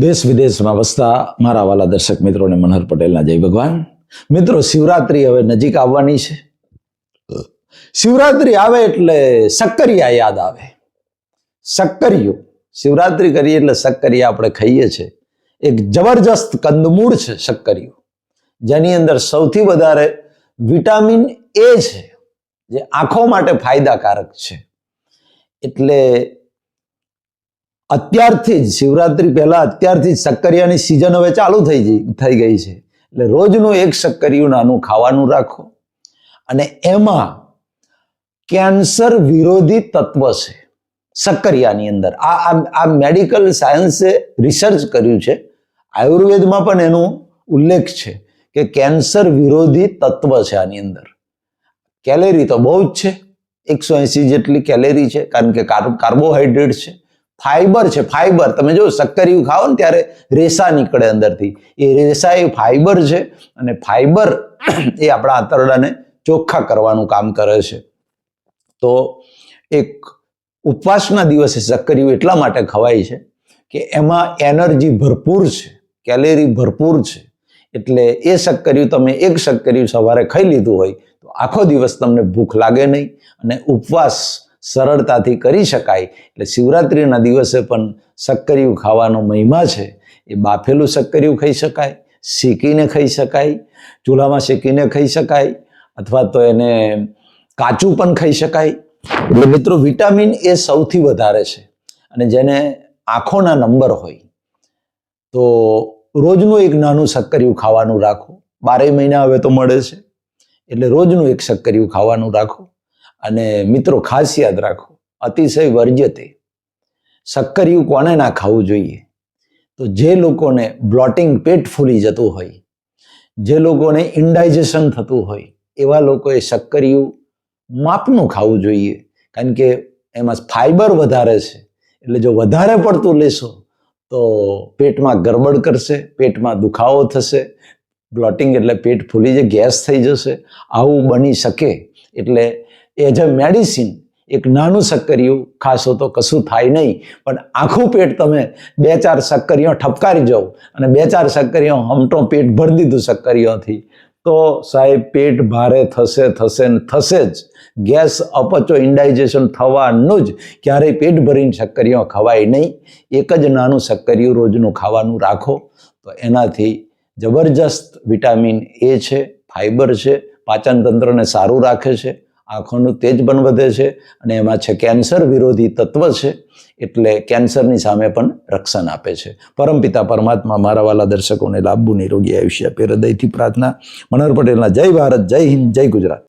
દેશ વિદેશમાં વસતા મારા વાલા દર્શક મિત્રોને મનહર પટેલના જય ભગવાન. મિત્રો, શિવરાત્રી હવે નજીક આવવાની છે. શિવરાત્રી આવે એટલે સક્કરિયા યાદ આવે. સક્કરિયું. શિવરાત્રી કરીએ એટલે સક્કરિયા આપણે ખાઈએ છીએ એક જબરજસ્ત કંદમૂળ છે સક્કરિયું. જેની અંદર સૌથી વધારે વિટામિન એ છે, જે આંખો માટે ફાયદાકારક છે. એટલે અત્યારથી જ, શિવરાત્રી પહેલાં અત્યારથી જ સક્કરિયાની સિઝન હવે ચાલુ થઈ ગઈ થઈ ગઈ છે. એટલે રોજનું એક સક્કરિયું નાનું ખાવાનું રાખો. અને એમાં કેન્સર વિરોધી તત્વ છે સક્કરિયાની અંદર. આ, આ- મેડિકલ સાયન્સે રિસર્ચ કર્યું છે. આયુર્વેદમાં પણ એનો ઉલ્લેખ છે કે કેન્સર વિરોધી તત્વ છે આની અંદર. કેલેરી તો બહુ જ છે. એકસો એંસી જેટલી કેલેરી છે, કારણ કે કાર્બ- કાર્બોહાઈડ્રેટ છે. ફાઈબર છે, ફાઈબર. તમે જો શક્કરિયું ખાઓ ને ત્યારે રેસા નીકળે અંદરથી. એ રેસા એ ફાઈબર છે અને ફાઈબર એ આપણા આંતરડાને ચોખ્ખા કરવાનું કામ કરે છે. તો એક ઉપવાસના દિવસે શક્કરિયું એટલા માટે ખવાય છે કે એમાં એનર્જી ભરપૂર છે, કેલેરી ભરપૂર છે. એટલે એ શક્કરિયું તમે એક શક્કરિયું સવારે ખાઈ લીધું હોય તો આખો દિવસ તમને ભૂખ લાગે નહીં અને ઉપવાસ સરળતાથી કરી શકાય. એટલે શિવરાત્રિના દિવસે પણ શક્કરિયું ખાવાનો મહિમા છે. એ બાફેલું શક્કરિયું ખાઈ શકાય, શેકીને ખાઈ શકાય, ચૂલામાં શેકીને ખાઈ શકાય, અથવા તો એને કાચું પણ ખાઈ શકાય. એટલે મિત્રો વિટામિન એ સૌથી વધારે છે. અને જેને આંખોના નંબર હોય, તો રોજનું એક નાનું શક્કરિયું ખાવાનું રાખો. બારે મહિના હવે તો મળે છે. એટલે રોજનું એક શક્કરિયું ખાવાનું રાખો. અને મિત્રો, ખાસ યાદ રાખો, અતિશય વર્જ્યતે શક્કરિયું કોને ના ખાવું જોઈએ? તો જે લોકોને બ્લોટિંગ પેટ ફૂલી જતું હોય, જે લોકોને ઇન્ડાઇજેશન થતું હોય, એવા લોકોએ શક્કરિયું માપનું ખાવું જોઈએ. કારણ કે એમાં ફાઈબર વધારે છે. એટલે જો વધારે પડતું લેશો, તો પેટમાં ગરબડ કરશે, પેટમાં દુખાવો થશે બ્લોટિંગ એટલે પેટ ફૂલી જાય ગેસ થઈ જશે, આવું બની શકે. એટલે એઝ અ મેડિસિન એક નાનું શક્કરિયું ખાશો તો કશું થાય નહીં, પણ આખું પેટ તમે બે ચાર શક્કરીઓ ઠપકારી જાઓ અને બે ચાર શક્કરીઓ હમટો પેટ ભરી દીધું શક્કરીઓથી તો સાહેબ, પેટ ભારે થશે થશે ને થશે જ. ગેસ અપચો ઇન્ડાઇજેશન થવાનું જ. ક્યારેય પેટ ભરીને સક્કરીઓ ખવાય નહીં. એક જ નાનું સક્કરિયું રોજનું ખાવાનું રાખો. તો એનાથી જબરજસ્ત વિટામિન એ છે ફાઇબર છે, પાચનતંત્રને સારું રાખે છે. આંખોનું તેજ પણ વધે છે અને એમાં છે કેન્સર વિરોધી તત્વ છે એટલે કેન્સરની સામે પણ રક્ષણ આપે છે. પરમપિતા પરમાત્મા મારા વાલા દર્શકોને લાંબુ નિરોગી આયુષ્ય આપે. હૃદયથી પ્રાર્થના. મનોહર પટેલના જય ભારત, જય હિન્દ, જય ગુજરાત.